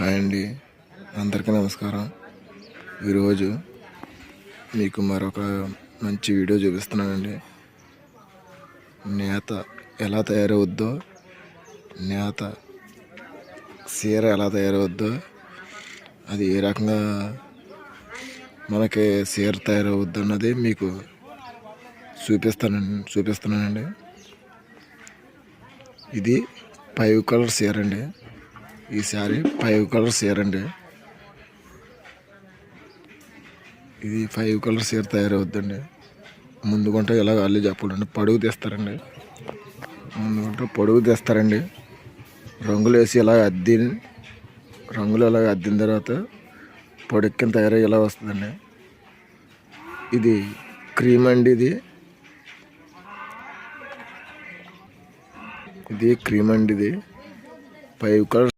Hi అండి. అందరికీ నమస్కారం. ఈరోజు మీకు మరొక మంచి వీడియో చూపిస్తున్నానండి. నేత ఎలా తయారవుద్దో నేత సీర ఎలా తయారవుద్దో అది ఏ రకంగా మనకి సీర తయారవుద్దు అన్నది మీకు చూపిస్తానండి చూపిస్తున్నానండి. ఇది ఫైవ్ కలర్ సీర అండి. ఈ శారీ ఫైవ్ కలర్ సీర అండి. ఇది ఫైవ్ కలర్ సీర తయారవుద్దండి. ముందుకుంటే ఇలా అల్లి చెప్పండి పొడుగు తీస్తారండి. ముందుకుంటే పొడుగు తీస్తారండి. రంగులు వేసి ఇలా అద్ది రంగులు ఇలా అద్దిన తర్వాత పొడుక్కిన తయారై ఇలా వస్తుందండి. ఇది క్రీమ్ అండి ఇది. ఇది క్రీమ్ అండి ఇది. Five colour